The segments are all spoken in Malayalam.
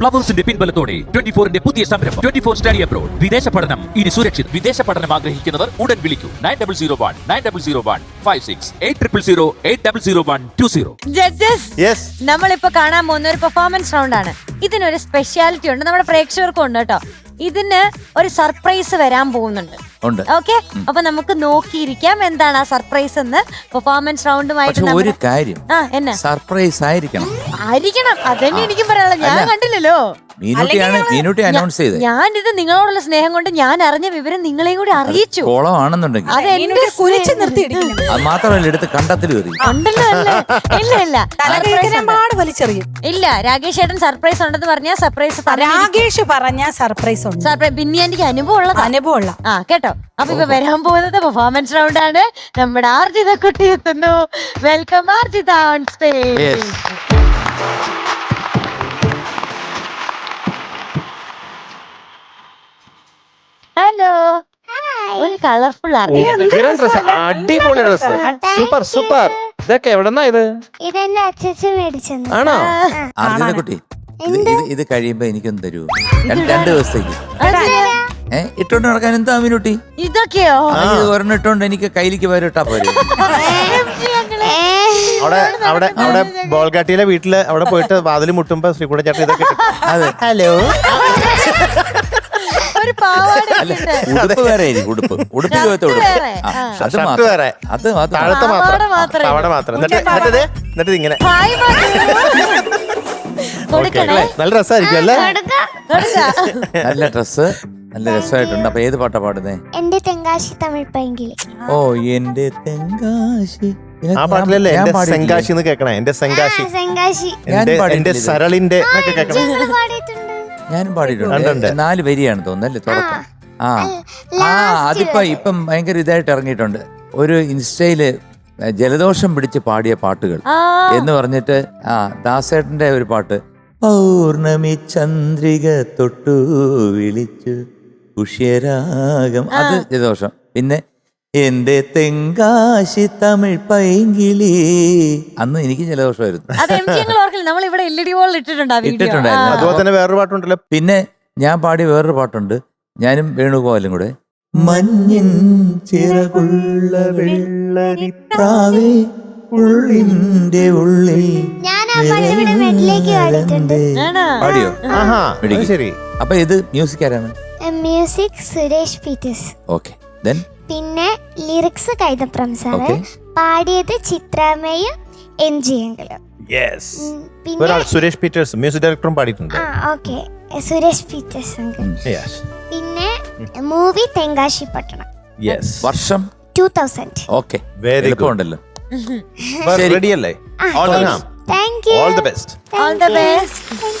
പ്ലവേഴ്സിന്റെ പിൻബലത്തോടെ ട്വന്റി ഫോറിന്റെ പുതിയ സംരംഭം. Twenty four study abroad. വിദേശ പഠനം. ഇനി സുരക്ഷിത്. വിദേശ പഠനം ആഗ്രഹിക്കുന്നവർ ഉടൻ വിളിക്കൂ. Nine double zero one nine double zero one five six eight triple zero eight double zero one two zero. Judges yes നമ്മളിപ്പോ കാണാൻ പോകുന്ന ഒരു പെർഫോമൻസ് റൗണ്ട് ആണ്. ഇതിനൊരു സ്പെഷ്യാലിറ്റി ഉണ്ട്. നമ്മുടെ പ്രേക്ഷകർക്കും ഉണ്ട് കേട്ടോ. ഇതിന് ഒരു സർപ്രൈസ് വരാൻ പോകുന്നുണ്ട്. ഉണ്ട്. ഓക്കെ അപ്പൊ നമുക്ക് നോക്കിയിരിക്കാം എന്താണ് ആ സർപ്രൈസ് എന്ന് പെർഫോമൻസ് റൗണ്ടുമായിട്ട് ഒരു കാര്യം ആ എന്നാ? സർപ്രൈസ് ആയിരിക്കണം. ആയിരിക്കണം അതന്നെ എനിക്കും പറയാനുള്ളത്. ഞാൻ. കണ്ടില്ലല്ലോ. അനൗൺസ് ചെയ്തത് ഞാൻ ഇത് നിങ്ങളോടുള്ള സ്നേഹം കൊണ്ട് ഞാൻ അറിഞ്ഞ വിവരം നിങ്ങളെയും കൂടി അറിയിച്ചു. കോളമാണെന്നുണ്ടെങ്കിൽ. അത് മാത്രമല്ല എടുത്ത് കണ്ടത്തിൽ ഇല്ല രാകേഷ് ഏട്ടൻ സർപ്രൈസ് ഉണ്ടെന്ന് പറഞ്ഞാൽ സർപ്രൈസ് രാകേഷ് പറഞ്ഞ സർപ്രൈസ് ഉണ്ട്. സർപ്രൈസ് പിന്നെ എനിക്ക് അനുഭവം ഉള്ളത് അനുഭവം ഉള്ള ആ കേട്ടോ. അപ്പൊ ഇപ്പൊ വരാൻ പോകുന്നത് പെർഫോമൻസ് റൗണ്ട് ആണ്. നമ്മുടെ ആർജിത കുട്ടി എത്തുന്നു. Welcome Arjitha on stage hello ഒരു കളർഫുൾ ഡ്രസ് അടിപൊളി ഡ്രസ് സൂപ്പർ സൂപ്പർ ഇതൊക്കെ എവിടെന്നാ ഇത്? ഇതെന്റെ അച്ഛൻ മേടിച്ചെന്നു. ആണോ? ആർജിത കുട്ടി ഇത് ഇത് ഇത് കഴിയുമ്പോ എനിക്കൊന്ന് തരൂ. രണ്ട് രണ്ട് ദിവസത്തേക്ക്. ഇട്ടോണ്ട് നടക്കാൻ എന്താ മീനുട്ടി ഇതൊക്കെയോ? ഇത് ഒരെണ്ണം ഇട്ടോണ്ട് എനിക്ക് കയ്യിലേക്ക് വരട്ടാ പോരെ. അവിടെ അവിടെ അവിടെ ബോൾഗാട്ടിയിലെ വീട്ടിൽ അവിടെ പോയിട്ട് വാതിൽ മുട്ടുമ്പോ ശ്രീകുട ചേട്ടൻ ഇതൊക്കെ അതെ. ഹലോ? ഒരു പാവാട അല്ല ഉടുപ്പ് വേറെ ആയിരിക്കും ഉടുപ്പ്. ഉടുപ്പിൽ പോലത്തെ ഉടുപ്പ്. വേറെ, ആ, ആ. അത് ഷർട്ട് മാത്രം. വേറെ. അത് മാത്രം. താഴത്തെ പാവാട മാത്രം മാത്രമേ പാവാട മാത്രം. എന്നിട്ട് എന്നിട്ട് ഇത് എന്നിട്ട് ഇങ്ങനെ ഹായ് കൊടുക്കണേ. നല്ല രസമായിരിക്കും അല്ലേ? കൊടുക്ക. നല്ല ഡ്രസ്സ്. നല്ല രസമായിട്ടുണ്ട്. അപ്പൊ ഏത് പാട്ടാ പാടുന്നേ? എന്റെ തെങ്കാശി തമിഴ് പൈങ്കിളി ഓ എന്റെ തെങ്കാശി. ആ പാട്ടിലല്ലേ? എന്റെ? സെങ്കാശി എന്ന് കേൾക്കണേ. എന്റെ സെങ്കാശി. സെങ്കാശി. ഞാൻ എന്റെ. സരളിന്റെ ഞാൻ പാടിയിട്ടുണ്ട്. ഞാനും പാടിയിട്ടുണ്ട്. ഉണ്ട്. നാല് വരിയാണ് തോന്നുന്നല്ലേ തുടക്കം? ആ ആ. അതിപ്പോ ഇപ്പം ഭയങ്കര ഇതായിട്ട് ഇറങ്ങിയിട്ടുണ്ട്. ഒരു ഇൻസ്റ്റയിൽ ജലദോഷം പിടിച്ച് പാടിയ പാട്ടുകൾ എന്ന് പറഞ്ഞിട്ട് ആ ദാസേട്ടന്റെ ഒരു പാട്ട്. പൗർണമി ചന്ദ്രിക തൊട്ടു വിളിച്ചു. പുഷ്യരാഗം അത് ദോഷം പിന്നെ എന്റെ തെങ്കാശി തമിഴ് പൈങ്കിളി. അന്ന് എനിക്ക് ജലദോഷമായിരുന്നു ജി നമ്മൾ ഇവിടെ എൽ ഇ ഇട്ടിട്ടുണ്ട് ആ വീഡിയോ ഇട്ടിട്ടുണ്ടായിരുന്നു. അതുപോലെ തന്നെ വേറൊരു പാട്ടുണ്ടല്ലോ. പിന്നെ ഞാൻ പാടിയ വേറൊരു പാട്ടുണ്ട്. ഞാനും വേണുഗോപാലും കൂടെ. മഞ്ഞിൻ ചിറകുള്ള വെള്ളരിപ്രാവേ ഉള്ളിന്റെ ഉള്ളിൽ ഞാൻ ആ പാട്ട് ഇവിടെ മെഡിലേക്ക് പാടിയിട്ടുണ്ട്. പാടിയോ. ശരി. അപ്പൊ ഇത് മ്യൂസിക് ആരാണ് music Suresh Peters okay then പിന്നെ ലിറിക്സ് കൈതപ്രം സാറ് പാടിയത് ചിത്രാമയും എം ജി അങ്കിളും യെസ് പിന്നെ ഒരാൾ സുരേഷ് പീറ്റേഴ്സ് മ്യൂസിക് ഡയറക്ടറും പാടിയിട്ടുണ്ട്. ആ okay Suresh Peters uncle. Yes പിന്നെ മൂവി തെങ്കാശി പട്ടണം. യെസ് വർഷം? Two thousand okay very good എളുപ്പമുണ്ടല്ലോ. Ready അല്ലേ? All the best. Thank you all the best all the best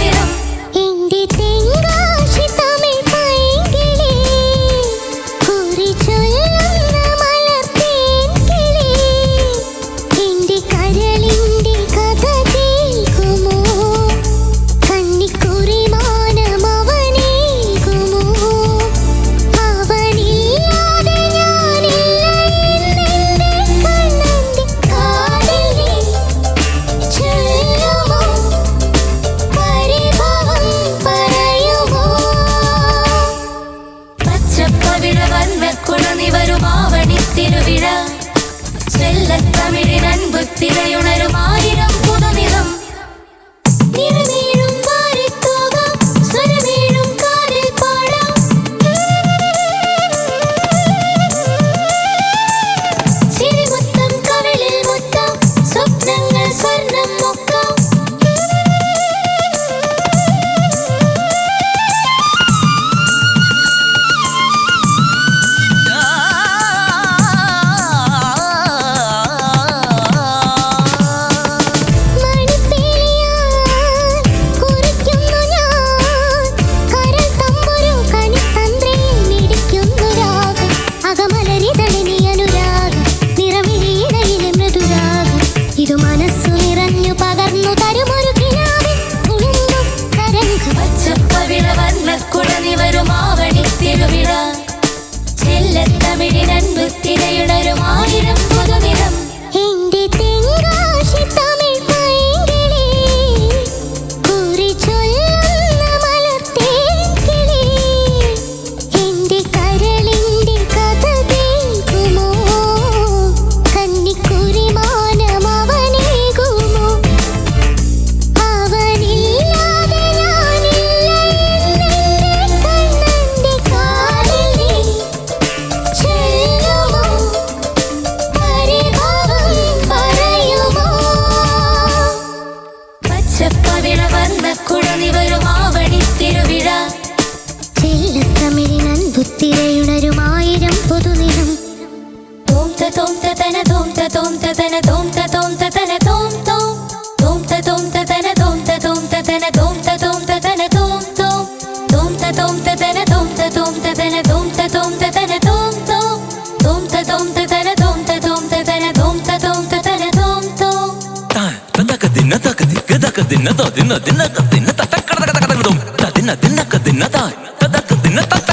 Indeed. ದಿನ ದಿನ ದಿನ ದಿನ ತಟ ಕಡದ ಕಡದ ಕಡದ ದಿನ ದಿನ ದಿನ ತ ತದ ದಿನ ತಟ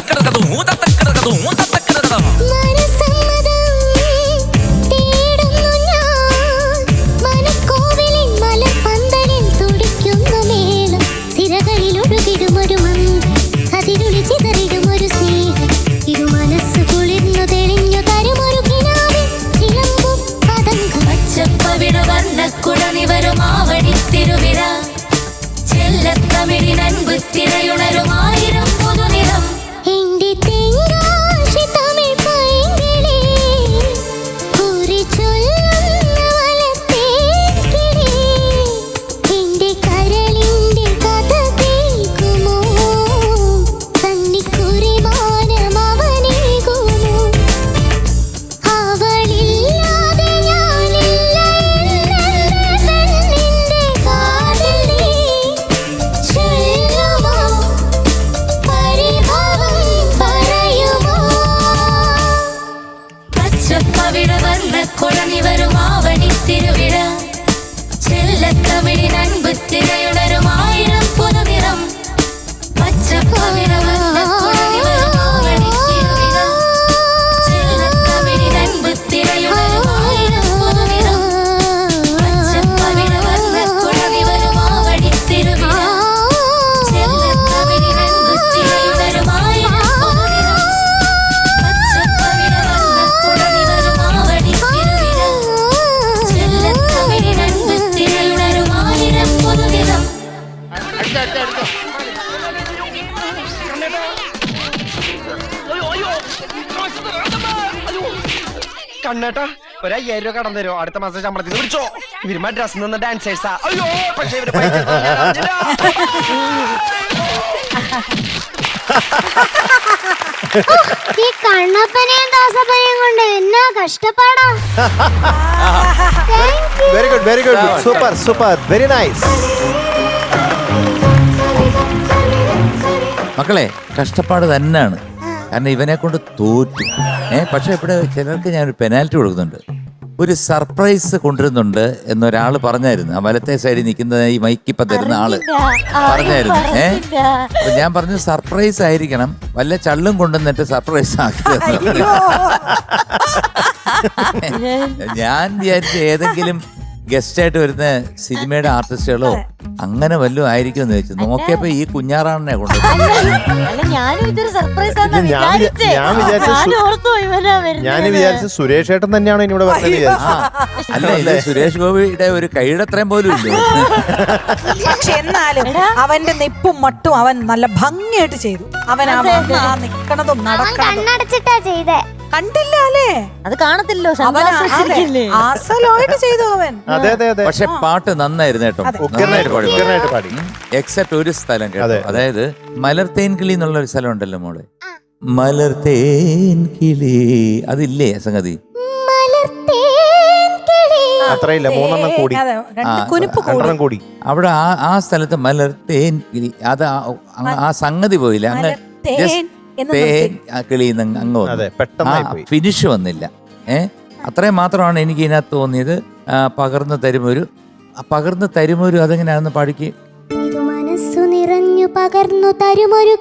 ചെല്ലത്തമിഴിൻ അൻപുത്തിരയുണരുമായിരം കണ്ണേട്ടാ ഒരു അയ്യായിരം രൂപ കടം തരുമോ അടുത്ത മാസം ശമ്പളത്തിൽ നിന്ന് വിളിച്ചോ ഇവർ മദ്രാസിൽ നിന്ന് ഡാൻസേഴ്സാ അയ്യോ പക്ഷേ ഇവർ പൈസ തന്നത് ഞാൻ അറിഞ്ഞില്ല. ഈ കണ്ണപ്പനെയും ദാസപ്പനെയും കൊണ്ട് എന്നാ കഷ്ടപ്പാടാ? Very good very good super super very nice മക്കളെ കഷ്ടപ്പാട് തന്നെയാണ്. കാരണം ഇവനെ കൊണ്ട് തോറ്റു. ഏ പക്ഷെ ഇവിടെ ചിലർക്ക് ഞാനൊരു ഒരു പെനാൽറ്റി കൊടുക്കുന്നുണ്ട്. ഒരു സർപ്രൈസ് കൊണ്ടുവരുന്നുണ്ട് എന്നൊരാൾ പറഞ്ഞായിരുന്നു. ആ വലത്തെ സൈഡിൽ നിൽക്കുന്ന ഈ മൈക്കിപ്പ തരുന്ന ആൾ പറഞ്ഞായിരുന്നു. ഏ? അപ്പൊ ഞാൻ പറഞ്ഞു സർപ്രൈസ് ആയിരിക്കണം. വല്ല ചള്ളും കൊണ്ടുവന്നിട്ട് സർപ്രൈസ് ആക്കി ഞാൻ വിചാരിച്ച ഏതെങ്കിലും ഗസ്റ്റ് ആയിട്ട് വരുന്ന സിനിമയുടെ ആർട്ടിസ്റ്റുകളോ അങ്ങനെ വല്ലതും ആയിരിക്കും എന്ന് വെച്ചു നോക്കിയപ്പോ ഈ കുഞ്ഞാറാണെന്നെ കൊണ്ട് അല്ല ഞാനും ഇതൊരു സർപ്രൈസ് ഇത് ഞാൻ വിചാ- ഞാൻ വിചാരിച്ച സു- ഓർത്തു ഇവനാ വരുന്നത്. ഞാൻ വിചാരിച്ചു സുരേഷ് ഏട്ടൻ തന്നെയാണ് എന്നോട് വിചാരിച്ചു. അല്ല ഇത് സുരേഷ് ഗോപിയുടെ ഒരു കൈയുടെ അത്രയും പോലും ഇല്ല. പക്ഷെ എന്നാലും അവന്റെ നിപ്പും മട്ടും അവൻ നല്ല ഭംഗിയായിട്ട് ചെയ്തു. അവൻ ആ വന്ന് ആ നിക്കണതും അവൻ നടക്കണതും. കണ്ണടച്ചിട്ടാ ചെയ്തേ. കണ്ടില്ല അല്ലേ അത്. കാണത്തില്ലോ സൺഗ്ലാസ് ചെയ്തു അവൻ. അതെ അതെ അതെ. പക്ഷെ പാട്ട് നന്നായിരുന്നു കേട്ടോ. ഉഗ്രനായിട്ട് പാടി ഉഗ്രനായിട്ട് പാടി. എക്സെപ്റ്റ് ഒരു സ്ഥലം കേട്ടോ. അതായത് മലർത്തേൻ കിളി എന്നുള്ള ഒരു സ്ഥലം ഉണ്ടല്ലോ മോളെ. മലർത്തേൻ കിളി അതില്ലേ സംഗതി? അത്രയില്ല മൂന്നെണ്ണം കൂടി. അതെ രണ്ട് ആ, കുനിപ്പ് കൂടി. രണ്ടെണ്ണം കൂടി. അവിടെ ആ ആ സ്ഥലത്ത് മലർത്തേൻ കിളി അത് ആ- ആ സംഗതി പോയില്ല. അങ്ങനെ അങ്ങ് വന്നു. ഫിനിഷ് വന്നില്ല. ഏ? അത്രയും മാത്രമാണ് എനിക്ക് ഇതിനകത്ത് തോന്നിയത്. പകർന്നു തരുമൊരു പകർന്നു തരുമൊരു അതെങ്ങനെയാണെന്ന് പാടിക്ക്? നിറഞ്ഞു പകർന്നു തരുമൊരു.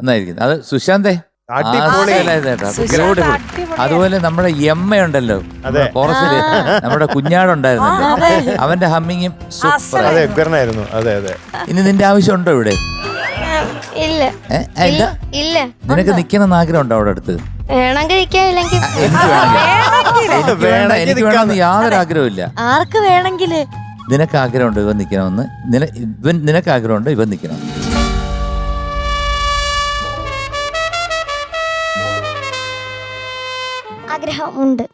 എന്നായിരിക്കും അത് സുശാന്തേ. അതുപോലെ നമ്മുടെ എമ്മയുണ്ടല്ലോ അതെ. ഫോറസ്റ്റിൽ നമ്മുടെ കുഞ്ഞാടുണ്ടായിരുന്നല്ലോ അവന്റെ ഹമ്മിങ്ങും സൂപ്പർ അതെ ഉഗ്രനായിരുന്നു അതെ അതെ. ഇനി നിന്റെ ആവശ്യമുണ്ടോ ഇവിടെ? ഇല്ല. ഏ, ഏ, ഇല്ല? ഇല്ല. നിനക്ക് നിക്കണം ആഗ്രഹം ഉണ്ടോ അവിടെ അടുത്ത്? വേണമെങ്കിൽ ആ, എനിക്ക് വേണമെങ്കിൽ. എനിക്ക് വേണ്ട എനിക്ക് വേണമെന്ന് യാതൊരു ആഗ്രഹമില്ല ആർക്ക് വേണമെങ്കിൽ നിനക്ക് ആഗ്രഹമുണ്ട് ഇവൻ നിക്കണമെന്ന് നിന ഇവൻ നിനക്ക് ആഗ്രഹമുണ്ട് ഇവൻ നിൽക്കണം ആഗ്രഹമുണ്ട്.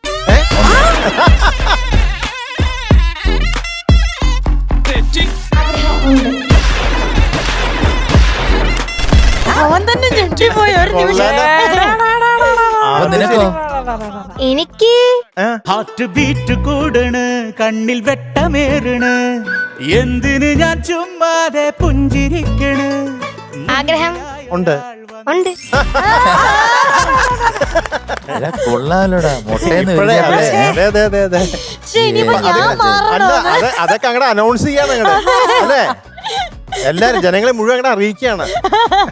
ഞെട്ടിപ്പോയി ഒരു നിമിഷം അപ്പൊ നിനക്കോ എനിക്ക് ഹാർട്ട് ബീറ്റ് കൂടണ് കണ്ണിൽ വെട്ടമേറണ് എന്തിന് ഞാൻ ചുമ്മാതെ പുഞ്ചിരിക്കണ് ആഗ്രഹം ഉണ്ട് ഉണ്ട് കൊള്ളാലോടാ മുട്ടയെന്ന് ഇപ്പഴേ അതെ വിരിഞ്ഞ അതെ അതെ അതെ അതെ പക്ഷെ ഇനിയിപ്പോ ഞാൻ മാറണോ അല്ല അത് അതൊക്കെ അങ്ങടെ അനൗൺസ് ചെയ്യാൻ അങ്ങടെ അല്ലേ എല്ലാരും ജനങ്ങളെ മുഴുവൻ അങ്ങനെ അറിയിക്കുകയാണ്.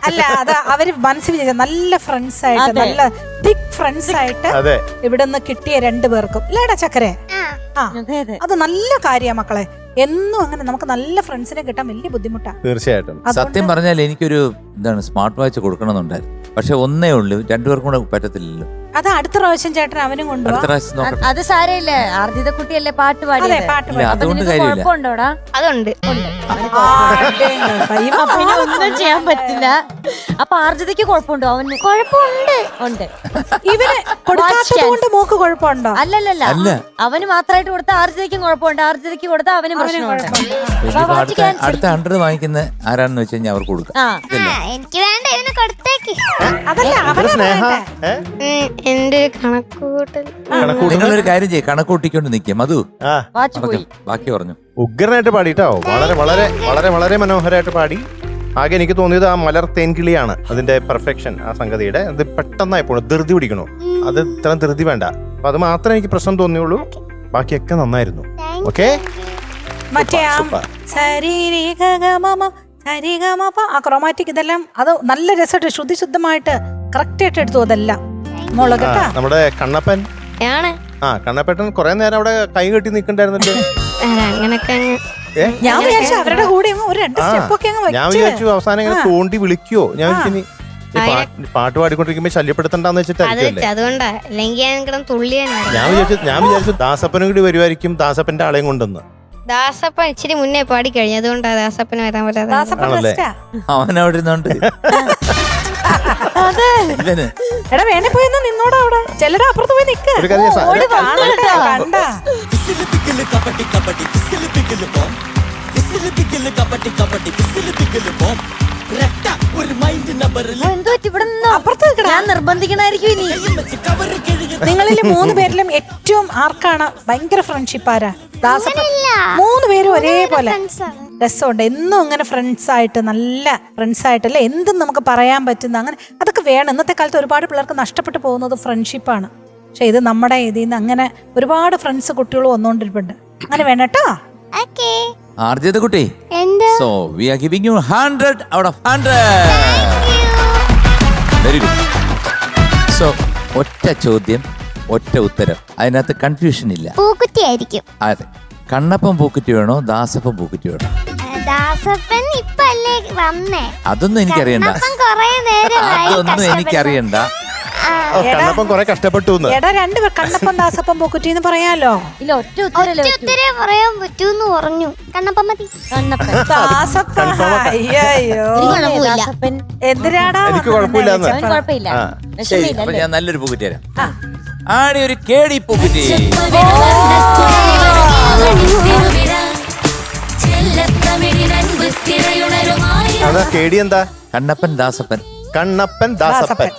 അല്ല അത് അവർ മനസ്സിൽ വിചാരിച്ച നല്ല ഫ്രണ്ട്സ് ആയിട്ട് അതെ. നല്ല തിക് ഫ്രണ്ട്സ് ആയിട്ട് അതെ. ഇവിടെ നിന്ന് കിട്ടിയ രണ്ടു പേർക്കും. ഇല്ലേടാ ചക്കരെ? ആ. അതെ അതെ. അത് നല്ല കാര്യ മക്കളെ. എന്നും അങ്ങനെ നമുക്ക് നല്ല ഫ്രണ്ട്സിനെ കിട്ടാൻ വലിയ ബുദ്ധിമുട്ടാ. തീർച്ചയായിട്ടും. സത്യം പറഞ്ഞാൽ എനിക്കൊരു എന്താണ് സ്മാർട്ട് വാച്ച് കൊടുക്കണമെന്നുണ്ടായിരുന്നു. പക്ഷെ ഒന്നേ ഉള്ളൂ. രണ്ടുപേർക്കും കൂടെ പറ്റത്തില്ലല്ലോ. അത് അടുത്ത പ്രാവശ്യം ചേട്ടൻ അവനും കൊണ്ടുപോവാ പ്രാവശ്യം അത് നോക്കട്ടെ അത് സാരമില്ല. ആർജിത കുട്ടിയല്ലേ പാട്ട് അതെ പാടിയത് പാട്ട് ഇല്ല. അതുകൊണ്ട് നിനക്ക് കാര്യമില്ല. കുഴപ്പമുണ്ടോടാ? അതുണ്ട് ഉണ്ട്. ഫൈവ് ഒന്നും ചെയ്യാൻ പറ്റില്ല. അപ്പൊ ആർജിതയ്ക്ക് കുഴപ്പമുണ്ടോ അവന്? കുഴപ്പമുണ്ട്. ഉണ്ട്. ഇവന് കൊടുക്കാത്തത് കൊണ്ട് മോക്ക് കുഴപ്പമുണ്ടോ? അല്ലല്ലല്ല. അല്ല. അവന് മാത്രമായിട്ട് കൊടുത്ത ആർജിതയ്ക്കും കുഴപ്പമുണ്ട്. ആർജിതയ്ക്ക് കൊടുത്ത അവനും പ്രശ്നമുണ്ട്. ഇനിയിപ്പോ അടുത്ത. അടുത്ത ഹൺഡ്രഡ് വാങ്ങിക്കുന്ന ആരാണെന്ന് വെച്ച് കഴിഞ്ഞാൽ അവർക്ക് കൊടുക്കാം. ആ? എനിക്ക് വേണ്ട ഇവനെ കൊടുത്തേക്ക്. അതല്ല അവനെ സ്നേഹ പറയട്ടെ. ഏ എന്റെ കണക്കുകൂട്ടൽ. കണക്കൂട്ടുന്ന നിങ്ങളൊരു കാര്യം ചെയ്യും. കണക്കൂട്ടിക്കൊണ്ട് നിൽക്കും മധു ആ. വാച്ച് പറഞ്ഞോ, പോയി. ബാക്കി പറഞ്ഞു. ഉഗ്രനായിട്ട് പാടിട്ടോ? വളരെ വളരെ വളരെ വളരെ മനോഹരമായിട്ട് പാടി. ആകെ എനിക്ക് തോന്നിയത് ആ മലർ തേൻകിളിയാണ് അതിന്റെ പെർഫെക്ഷൻ ആ സംഗതിയുടെ. അത് പെട്ടെന്നായി പോണു ധൃതി പിടിക്കണു. അത് ഇത്ര ധൃതി വേണ്ട. അപ്പൊ അത് മാത്രമേ എനിക്ക് പ്രശ്നം തോന്നിയുള്ളൂ. ബാക്കിയൊക്കെ നന്നായിരുന്നു. ഓക്കെ മറ്റേ ആ സൂപ്പർ. സരിഗമമ സരിഗമപ ആ ക്രോമാറ്റിക് ഇതെല്ലാം അത് നല്ല രസമായിട്ട് ശുദ്ധി ശുദ്ധമായിട്ട് കറക്റ്റ് ആയിട്ട് എടുത്തു. അതെല്ലാം നമ്മുടെ കണ്ണപ്പൻ. ആണ്. ആ കണ്ണപ്പേട്ടൻ കുറെ നേരം അവിടെ കൈ കെട്ടി നിൽക്കണ്ടായിരുന്നല്ലോ? അങ്ങനൊക്കെ അങ്ങ് ഏ? ഞാൻ വിചാരിച്ചു അവരുടെ കൂടെ അങ്ങ് ഒരു രണ്ട് ആ സ്റ്റെപ്പ് ഒക്കെ അങ്ങ് ഞാൻ വെച്ച്. വിചാരിച്ചു അവസാനം ഇങ്ങനെ തോണ്ടി വിളിക്കോ ഞാൻ വിചാരിച്ചു ഇനി ഈ പാട്ട് പാട്ട് പാടിക്കൊണ്ടിരിക്കുമ്പോ ശല്യപ്പെടുത്തണ്ടെന്ന് അത് അതുകൊണ്ടാ. അല്ലെങ്കിൽ ഞാൻ കിടന്ന് തുള്ളിയാനായിരുന്നു ഞാൻ വിചാരിച്ചു ഞാൻ വിചാരിച്ചു ദാസപ്പനും കൂടി വരുമായിരിക്കും ദാസപ്പന്റെ ആളെയും കൊണ്ടുവന്ന്. ദാസപ്പൻ ഇച്ചിരി മുന്നേ പാടി കഴിഞ്ഞു അതുകൊണ്ടാ ദാസപ്പന് വരാൻ പറ്റാതെ. ദാസപ്പൻ ആണല്ലേ? ബെസ്റ്റാ. അവൻ അവിടെ എടാ വേണേ പോയി ഒന്ന് നിന്നോടാ അവിടെ. ചിലര് അപ്പുറത്ത് പോയി നിക്ക്. ഒരു കാര്യം ചെയ്യാം. ഓടി കാണണ്ട കണ്ടാ. കബഡി കബഡി വിസിൽ പിഗിൽ ബോം വിസിൽ പിഗിൽ കബഡി കബഡി വിസിൽ പിഗിൽ ബോം രക്ത ഒരു മൈൻഡ് നമ്പറിൽ എന്തോ ഇവിടെ നിന്നോ? ഞാൻ നിർബന്ധിക്കണായിരിക്കും ഇനി. കവർ കിഴിഞ്ഞ് നിങ്ങളിൽ മൂന്ന് പേരിലും ഏറ്റവും ആർക്കാണ് ഭയങ്കര ഫ്രണ്ട്ഷിപ്പ് ആരാ? മൂന്ന് പേരും ഒരേപോലെ. രസമുണ്ട്. എന്നും അങ്ങനെ ഫ്രണ്ട്സായിട്ട് നല്ല ഫ്രണ്ട്സ് ആയിട്ടല്ലേ എന്തും നമുക്ക് പറയാൻ പറ്റുന്ന അങ്ങനെ അതൊക്കെ വേണം. ഇന്നത്തെ കാലത്ത് ഒരുപാട് പിള്ളേർക്ക് നഷ്ടപ്പെട്ടു പോകുന്നത് ഫ്രണ്ട്ഷിപ്പാണ് പക്ഷെ ഇത് നമ്മുടെ ഇതിൽ നിന്ന് അങ്ങനെ ഒരുപാട് ഫ്രണ്ട്സ് കുട്ടികൾ വന്നുകൊണ്ടിരിപ്പുണ്ട്. അങ്ങനെ വേണം കേട്ടോ. ആർജിത കുട്ടി. എന്ത്? So we are giving you hundred out of hundred very good so ഒറ്റ ചോദ്യം ഒറ്റ ഉത്തരം. അതിനകത്ത് കൺഫ്യൂഷൻ ഇല്ല. പൂക്കുറ്റി ആയിരിക്കും. അതെ. കണ്ണപ്പം പൂക്കുറ്റി വേണോ ദാസപ്പം പൂക്കുറ്റി വേണോ? ദാസപ്പൻ വന്നേ? അതൊന്നും എനിക്കറിയണ്ട. കണ്ണപ്പൻ കൊറേ നേരമായി അതൊന്നും എനിക്കറിയണ്ട. കുറെ കഷ്ടപ്പെട്ടു എടാ രണ്ടുപേർ കണ്ണപ്പൻ ദാസപ്പൻ പൊക്കുറ്റി എന്ന് പറയാലോ? ഇല്ല ഒറ്റ. ഉത്തരേ പറയാൻ പറ്റൂന്ന് പറഞ്ഞു. കണ്ണപ്പം മതി. കണ്ണപ്പൻ. ദാസപ്പൻ. അയ്യോ. ദാസപ്പൻ എന്തിനാടാ എനിക്ക് കുഴപ്പമില്ലാന്ന്. അവന് കുഴപ്പമില്ല. ശരി അപ്പൊ ഞാൻ നല്ലൊരു പൂക്കുറ്റി തരാം. ആടി ഒരു കേടി പൂക്കുറ്റി. അതാ കേടി എന്താ? കണ്ണപ്പൻ ദാസപ്പൻ. കണ്ണപ്പൻ ദാസപ്പൻ.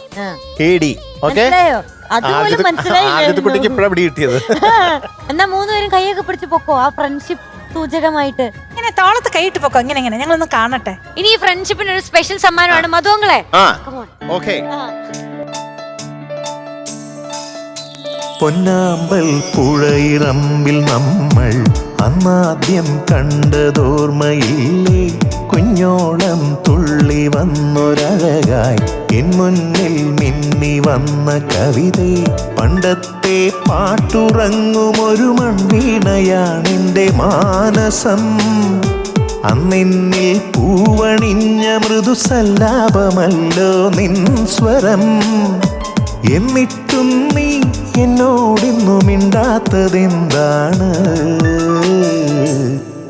KD okay? മനസ്സിലായോ? അതുപോലും മനസ്സിലായില്ല ആദ്യത്തെ കുട്ടിക്ക് ഇപ്പഴാ പിടി കിട്ടിയത് എന്നാ മൂന്നുപേരും കൈയൊക്കെ പിടിച്ച് പൊക്കോ? ആ ഫ്രണ്ട്ഷിപ്പ് സൂചകമായിട്ട്. ഇങ്ങനെ താളത്ത് കൈയിട്ട് പൊക്കോ? ഇങ്ങനെ ഇങ്ങനെ. ഞങ്ങളൊന്ന് കാണട്ടെ. ഇനി ഈ ഫ്രണ്ട്ഷിപ്പിന് ഒരു സ്പെഷ്യൽ സമ്മാനമാണ്. മധുവങ്ങളെ ഓക്കെ. പൊന്നാമ്പൽ പുഴയിറമ്പിൽ നമ്മൾ അന്നാദ്യം കണ്ടതോർമ്മയില്ലേ? കുഞ്ഞോളം തുള്ളി വന്നൊരഴകായി. എൻ മുന്നിൽ മിന്നി വന്ന കവിതേ പണ്ടത്തെ പാട്ടുറങ്ങുമൊരു മൺവീണയാണെന്റെ മാനസം. അന്നിന്നിൽ പൂവണിഞ്ഞ മൃദുസല്ലാപമല്ലോ നിൻ സ്വരം. എന്നിട്ടും നീ എന്നോടിന്നു മിണ്ടാത്തതെന്താണ്?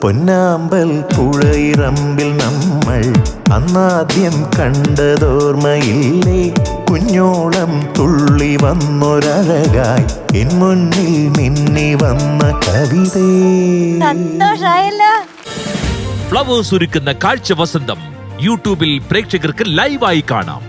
പൊന്നാമ്പൽ പുഴയിറമ്പിൽ നമ്മൾ അന്നാദ്യം കണ്ടതോർമ്മയില്ലേ? കുഞ്ഞോളം തുള്ളി വന്നൊരഴകായി എൻ മുന്നിൽ നിന്നി വന്ന കവിതേ. സന്തോഷായല്ലോ. ഫ്ലവേഴ്സ് ഒരുക്കുന്ന കാഴ്ച വസന്തം യൂട്യൂബിൽ പ്രേക്ഷകർക്ക് ലൈവായി കാണാം.